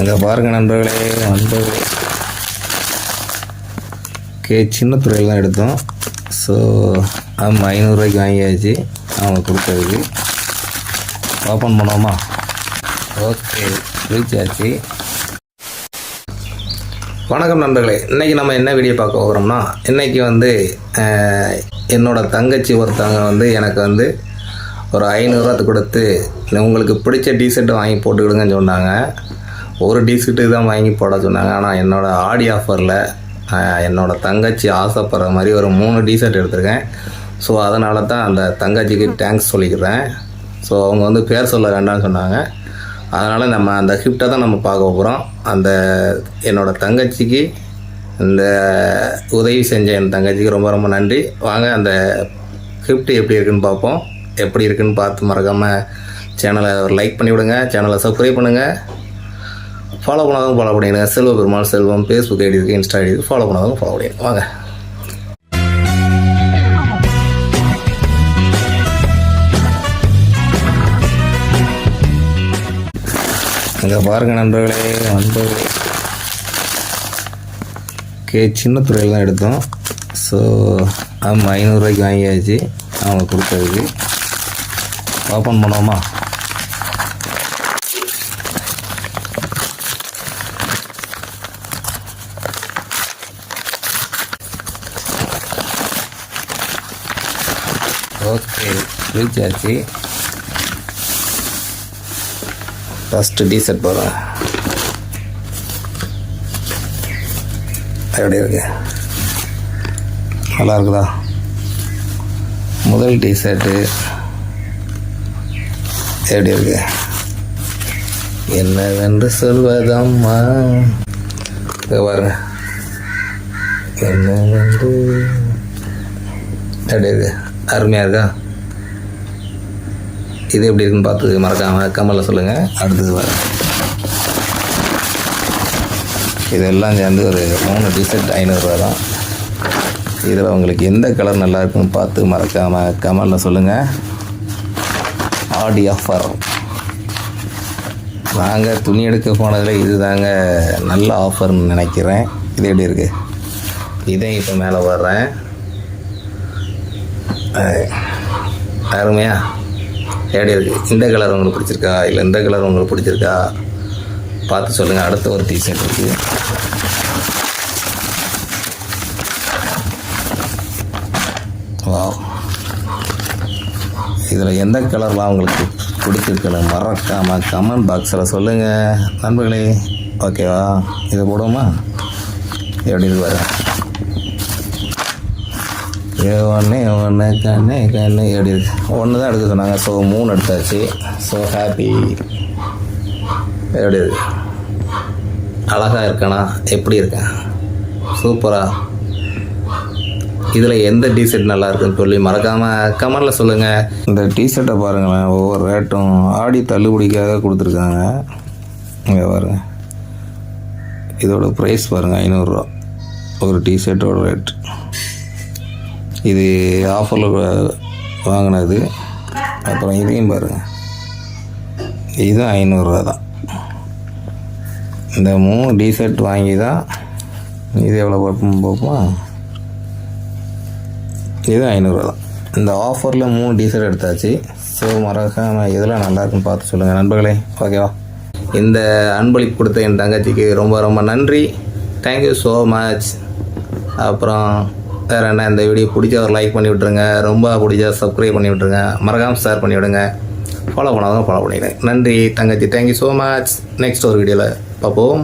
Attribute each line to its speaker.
Speaker 1: அங்கே பாருங்கள் நண்பர்களே நண்பர்களே. கே சின்ன துறையில் தான் எடுத்தோம். ஸோ ஆமாம் ஐநூறுரூவாய்க்கு வாங்கியாச்சு. அவங்க கொடுத்ததுக்கு. ஓப்பன் பண்ணுவோமா? ஓகே ரீச் ஆச்சு. வணக்கம் நண்பர்களே. இன்றைக்கி நம்ம என்ன வீடியோ பார்க்க போகிறோம்னா இன்றைக்கி வந்து என்னோடய தங்கச்சி ஒருத்தவங்க வந்து எனக்கு வந்து ஒரு ஐநூறுரூவா கொடுத்து உங்களுக்கு பிடிச்ச டிஷர்ட்டை வாங்கி போட்டுக்கிடுங்கன்னு சொன்னாங்க. ஒரு டிஷர்ட்டு தான் வாங்கி போட சொன்னாங்க. ஆனால் என்னோடய ஆடி ஆஃபரில் என்னோட தங்கச்சி ஆசைப்படுற மாதிரி ஒரு மூணு டிஷர்ட் எடுத்திருக்கேன். ஸோ அதனால தான் அந்த தங்கச்சிக்கு தேங்க்ஸ் சொல்லிக்கிறேன். ஸோ அவங்க வந்து பேர் சொல்ல வேண்டாம்னு சொன்னாங்க. அதனால் நம்ம அந்த கிஃப்ட்டை தான் நம்ம பார்க்க போகிறோம் அந்த என்னோடய தங்கச்சிக்கு இந்த உதவி செஞ்ச என் தங்கச்சிக்கு ரொம்ப ரொம்ப நன்றி. வாங்க அந்த கிஃப்ட் எப்படி இருக்குன்னு பார்ப்போம். எப்படி இருக்குன்னு பார்த்து மறக்காமல் சேனலை ஒரு லைக் பண்ணி விடுங்க சேனலை சப்ஸ்கிரைப் பண்ணுங்கள் ஃபாலோ பண்ணாதவங்க ஃபாலோ பண்ணிடுங்க. செல்வ பெருமாள் செல்வம் ஃபேஸ்புக் ஐடி இருக்குது இன்ஸ்டா ஐடி இருக்குது ஃபாலோ பண்ணாதவங்க ஃபாலோ பண்ணிடுங்க. வாங்க. அங்கே பாருங்க நண்பர்களே நண்பர்களே கே சின்ன துறையில் தான் எடுத்தோம். ஸோ ஆமாம் ஐநூறுரூவாய்க்கு வாங்கியாச்சு. அவங்க கொடுத்ததுக்கு. ஓப்பன் பண்ணுவோமா? ஓகே ரீச் ஆச்சு ஃபஸ்ட்டு டீசர்ட் போகிறா எப்படி இருக்கு நல்லா இருக்குதா? முதல் டீஷர்ட்டு எப்படி இருக்கு? என்னவென்று சொல்வதம்மா? இங்க பாருங்க. என்னவென்று? எப்படி இருக்கு? அருமையாக இருக்கா? இது எப்படி இருக்குன்னு பார்த்து மறக்காமல் கமலில் சொல்லுங்கள் அடுத்தது வர. இதெல்லாம் சேர்ந்து ஒரு மூணு டிஷர்ட் ஐநூறுரூவா தான். இதில் உங்களுக்கு எந்த கலர் நல்லா இருக்குன்னு பார்த்து மறக்காமல் கமலில் சொல்லுங்கள் ஆடி ஆஃபர். நாங்கள் துணி எடுக்க போனதில் இது தாங்க நல்ல ஆஃபர்னு நினைக்கிறேன். இது எப்படி இருக்குது இதை இப்போ மேலே வர்றேன் அருமையா. எப்படி இருக்குது இந்த கலர் உங்களுக்கு பிடிச்சிருக்கா? இல்லை இந்த கலர் உங்களுக்கு பிடிச்சிருக்கா? பார்த்து சொல்லுங்கள் அடுத்த ஒரு டிஷர்ட் இருக்குது வா இதில் எந்த கலர்லாம் உங்களுக்கு பிடிச்சிருக்குன்னு மறக்காமல் கமெண்ட் பாக்ஸில் சொல்லுங்கள் நண்பர்களே ஓகேவா இதை போடுவோமா? எப்படி இருக்கு வரேன் ஒன்று ஒன்று கண்ணு கண்ணு எப்படி இருக்கு. ஒன்று தான் எடுக்க சொன்னாங்க. ஸோ மூணு எடுத்தாச்சு. ஸோ ஹாப்பி எப்படி இருக்கு? அழகாக இருக்கேனா? எப்படி இருக்கேன்? சூப்பராக இதில் எந்த டிஷர்ட் நல்லா இருக்குன்னு சொல்லி மறக்காமல் கமெண்டில் சொல்லுங்கள் இந்த டிஷர்ட்டை பாருங்களேன். ஒவ்வொரு ரேட்டும் ஆடி தள்ளுபடிக்காக கொடுத்துருக்காங்க. இங்கே பாருங்க. இதோட ப்ரைஸ் பாருங்கள் ஐநூறுரூவா ஒரு டிஷர்ட்டோட ரேட் இது ஆஃபரில் வாங்கினது. அப்புறம் இதையும் பாருங்கள் இதுவும் ஐநூறுரூவா தான். இந்த மூணு டிஷர்ட் வாங்கி தான் இது எவ்வளோ பார்ப்போம் பார்ப்போம். இது ஐநூறுரூவா தான். இந்த ஆஃபரில் மூணு டீசர்ட் எடுத்தாச்சு. ஸோ மறக்காமல் இதெல்லாம் நல்லா இருக்குன்னு பார்த்து சொல்லுங்கள் நண்பர்களே. ஓகேவா இந்த அன்பளிப்பு கொடுத்த என் தங்கச்சிக்கு ரொம்ப ரொம்ப நன்றி. தேங்க்யூ ஸோ மச் அப்புறம் வேறு என்ன இந்த வீடியோ பிடிச்ச ஒரு லைக் பண்ணி விட்ருங்க ரொம்ப பிடிச்சா சப்ஸ்கிரைப் பண்ணி விட்ருங்க மறக்காமல் ஷேர் பண்ணி விடுங்க. ஃபாலோ பண்ணாதவங்க ஃபாலோ பண்ணிடுங்க. நன்றி தங்கச்சி. தேங்க்யூ ஸோ மச் நெக்ஸ்ட் ஒரு வீடியோவில் பார்ப்போம்.